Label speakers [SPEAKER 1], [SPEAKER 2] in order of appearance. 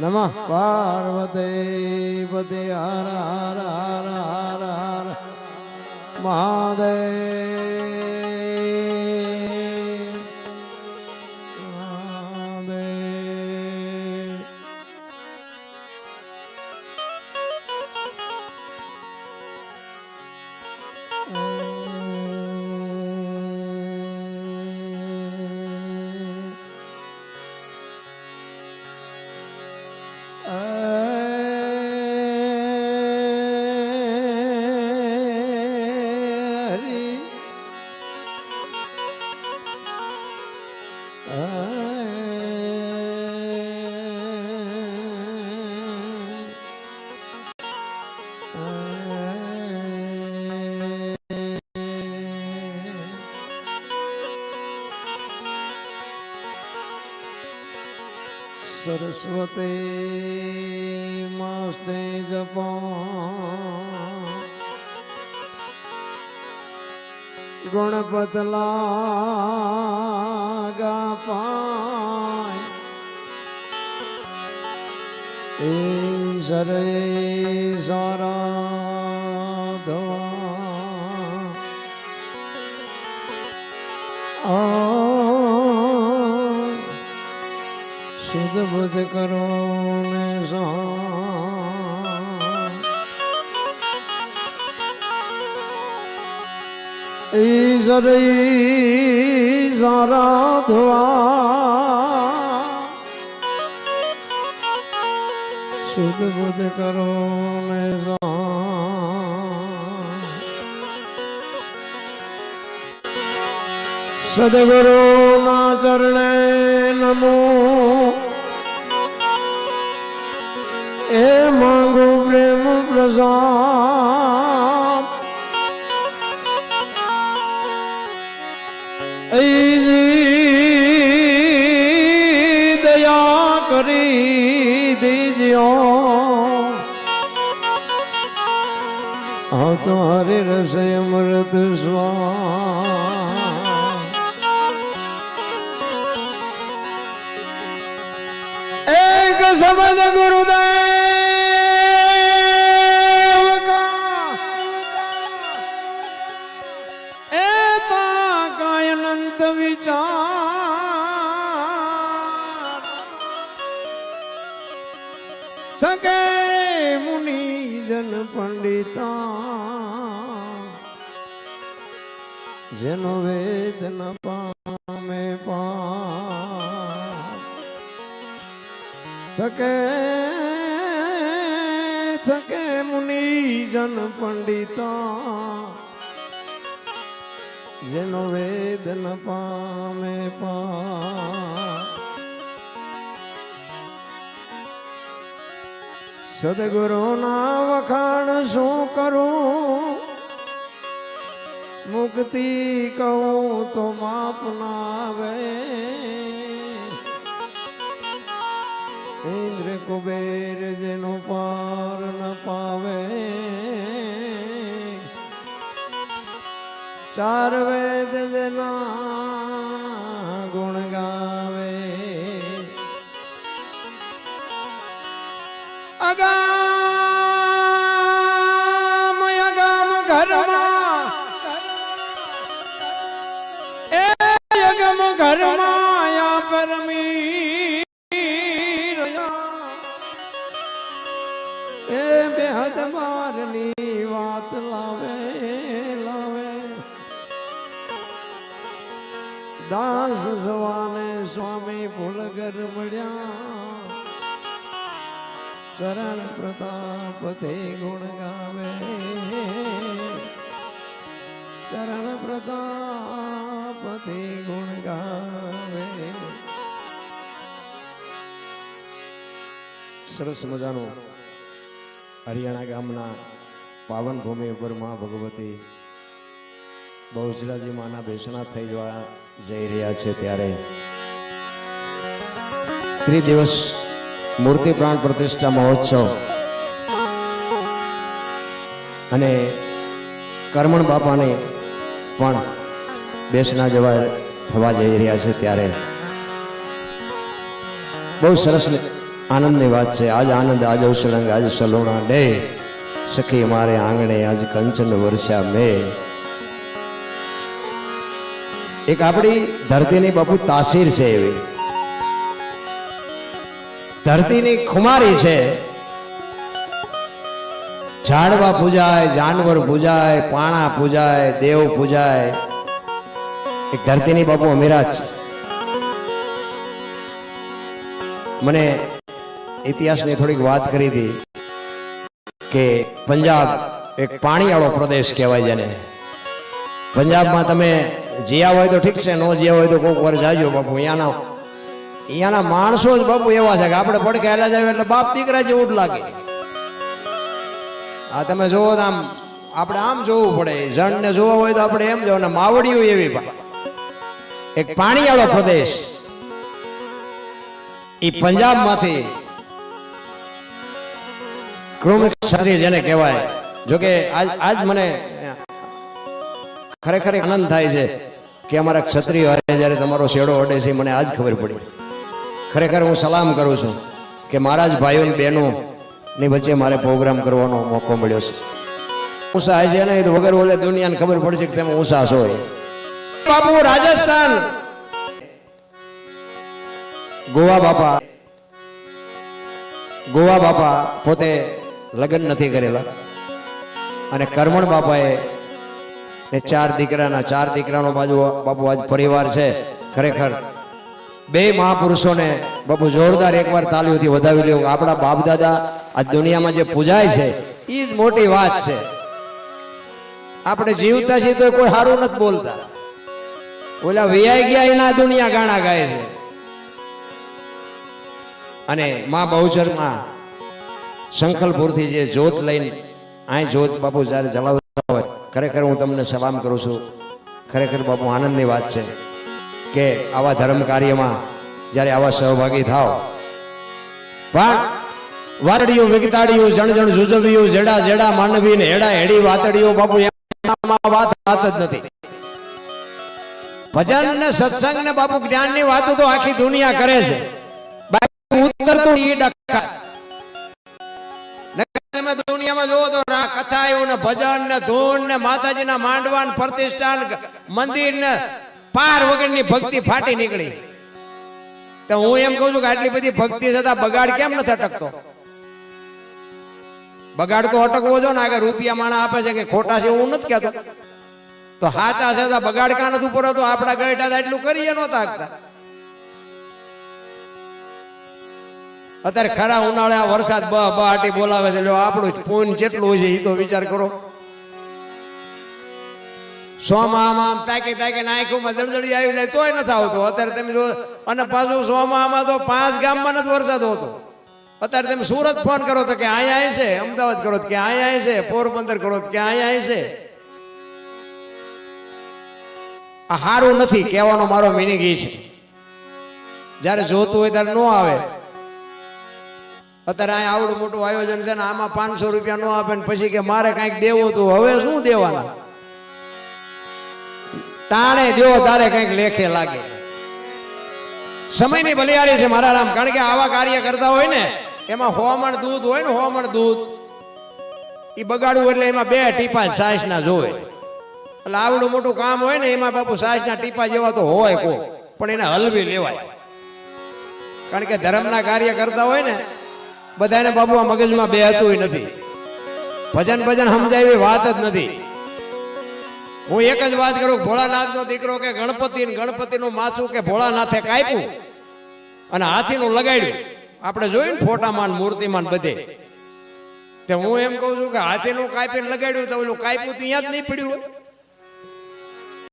[SPEAKER 1] નમઃ પાર્વતી હર હર હર હર હર. મહાદેવ. સરસ્વતી માસ્તે जपा ગણપત લાગા પાય. એ સરે સારા શુદ્ધ બુદ્ધ કરો ને સા ઈશ્વર સારા ધવા શુદ્ધ બુદ્ધ કરો ને સદગુરુ ના ચરણે નમો એ માંગુ પ્રેમ, પ્રસાદ. દયા કરી દીજો આ તો હરે રસે સ્વા એક સમજ ગુરુદેવ. અનંત વિચાર થકે મુનિ જન પંડિતા જેનો વેદ ન પામે પા થકે થકે મુનિ જન પંડિતા જેનો વેદ ન પામે. પા સદગુરુના વખાણ શું કરું? મુક્તિ કહું તો માપ ના આવે ઇન્દ્ર કુબેર ચાર વેદ જેના ગુણ ગાવે. અગામ અગામ ઘરમાં દાસ સવાને સ્વામી ફૂલગર મળ્યા. ચરણ પ્રતાપ તે ગુણ ગાવે. ચરણ પ્રતાપ તે ગુણ ગાવે. સરસ મજાનું હરિયાણા ગામના પાવન ભૂમિ ઉપર મા ભગવતી બહુચરાજી માના ભેષણા થઈ જવા જઈ રહ્યા છે ત્યારે. ત્રિદિવસ મૂર્તિ પ્રાણ પ્રતિષ્ઠા મહોત્સવ. અને કર્મણ બાપાને પણ બેસના જવા થવા જઈ રહ્યા છે ત્યારે. બહુ સરસ આનંદની વાત છે. આજ આનંદ, આજ અવસરંગ આજ સલોણા, ડે. સખી, મારે આંગણે આજ કંચન વર્ષા મે. એક આપણી ધરતીની બાપુ તાસીર છે એવી. ધરતીની ખુમારી છે. ઝાડવા પૂજાય, જાનવર પૂજાય, પાણા પૂજાય, દેવ પૂજાય. એક ધરતીની બાપુ અમીરા છે. મને ઇતિહાસની થોડીક વાત કરી હતી કે પંજાબ એક પાણીવાળો પ્રદેશ કહેવાય જેને. પંજાબમાં તમે જીયા હોય તો ઠીક છે, ન જીયા હોય તો કોઈક વાર જાજો બાપુ અહીંયાના અહીંયાના માણસો જ બાપુ એવા છે કે આપણે પડખે હાલ્યા જાય એટલે બાપ દીકરા જેવું જ લાગે. આ તમે જોવો તો આમ, આપણે આમ જોવું પડે. જણને જોવા હોય તો આપણે એમ જોવો ને માવડીઓ એવી એક પાણીવાળો પ્રદેશ. એ પંજાબમાંથી ક્રોમિક ક્ષત્રિય જેને કહેવાય. જોકે આજ આજ મને ખરેખર આનંદ થાય છે કે અમારા ક્ષત્રિય હારે જ્યારે તમારો શેડો અડે છે, મને આજ ખબર પડી. ખરેખર હું સલામ કરું છું કે મારા જ ભાઈઓ અને બહેનો ની વચ્ચે મારે પ્રોગ્રામ કરવાનો મોકો મળ્યો છે. ઉષા છે ને તો વગર બોલે દુનિયાને ખબર પડશે કે તમે ઊંસા છો. બાપુ, રાજસ્થાન. ગોવા બાપા. ગોવા બાપા પોતે લગ્ન નથી કરેલા. અને કરમણ બાપાએ ને ચાર દીકરાના, ચાર દીકરાનો બાજુ બાપુ આજ પરિવાર છે. ખરેખર બે મહાપુરુષોને બાપુ જોરદાર એકવાર તાલીઓથી વધાવી લ્યો. આપણા બાપ દાદા આ દુનિયામાં જે પૂજાય છે એ જ મોટી વાત છે. આપણે જીવતા છીએ તો કોઈ સારું નથી બોલતા. ઓલા વિયાઈ ગયા એના દુનિયા ગાણા ગાય છે. અને મા બહુચરમાં શંખલપુરથી જે જોત લઈને આ જોત બાપુ જ્યારે જલાવતા હોય ખરેખર હું તમને સલામ કરું છું. ખરેખર બાપુ, આનંદની વાત છે કે આવા ધર્મ કાર્યમાં જ્યારે આવા સહભાગી થાવ પણ વારડીઓ વિગતાડીઓ જણ જણ જુજવીઓ, જેડા જેડા માનવી ને હેડા હેડી વાતડીઓ બાપુ વાત વાત જ નથી. ભજન ને સત્સંગ ને બાપુ જ્ઞાનની વાતો તો આખી દુનિયા કરે છે. ઉતરતું ઈ ડખા. તમે દુનિયામાં જોવો તો કથાઓ ને ભજન ને ધૂન ને માતાજીના માંડવા ને પ્રતિષ્ઠાન મંદિર ને પાર વગરની ભક્તિ ફાટી નીકળી. તો હું એમ કહું છું કે આટલી બધી ભક્તિ છતાં બગાડ કેમ નથી અટકતો? બગાડ તો અટકવો જો ને, આગળ રૂપિયા માણા આપે છે કે ખોટા છે હું નથી કહેતો. તો હાચા છે બગાડ કાન ઉપર તો આપણા ગઈઠા એટલું કરીએ નહોતા અત્યારે ખરા ઉનાળે આ વરસાદ બ બહાટી બોલાવે છે. લ્યો, આપણું પૂન કેટલું છે એ તો વિચાર કરો. સોમા આમ આમ તાકી તાકી નાખ્યું જળજળી આવી જાય તોય નથી આવતો. અત્યારે તમે જો, અને પાછું સોમા તો પાંચ ગામમાં નથી વરસાદ હોતો. અત્યારે તમે સુરત ફોન કરો તો કે અહીંયા આવી છે. અમદાવાદ કરો કે અહીંયા આવી છે. પોરબંદર કરો કે અહીંયા આવી છે. આ સારું નથી કહેવાનો મારો મિનિંગ એ છે. જ્યારે જોતું હોય ત્યારે ન આવે. અત્યારે અહીંયા આવડું મોટું આયોજન છે ને આમાં પાંચસો રૂપિયા ન આપે ને પછી કે મારે કાંઈક દેવું હતું. હવે શું દેવાના? ટાણે દેવો તારે કંઈક લેખે લાગે. સમયની બલિયારી છે મારા રામ. કારણ કે આવા કાર્ય કરતા હોય ને, એમાં હોમણ દૂધ હોય ને હોમણ દૂધ એ બગાડવું એટલે એમાં બે ટીપા સાસ ના જોવે એટલે આવડું મોટું કામ હોય ને, એમાં બાપુ સાસ ના ટીપા જેવા તો હોય કો પણ એને હલવી લેવાય. કારણ કે ધર્મના કાર્ય કરતા હોય ને બધાને બાબુ આ મગજમાં બે હતું નથી. ભજન ભજન સમજાય વાત જ નથી. હું એક જ વાત કરું ભોળાનાથ નો દીકરો કે ગણપતિ ગણપતિ નું માથું કે ભોળાનાથે કાપ્યું અને હાથી નું લગાડ્યું. આપણે જોયું ને ફોટામાં મૂર્તિમાન મૂર્તિમાં બધે. તે હું એમ કહું છું કે હાથીનું કાપીને લગાડ્યું તો ઓલું કાપ્યું તો અહીંયા જ નહીં પડ્યું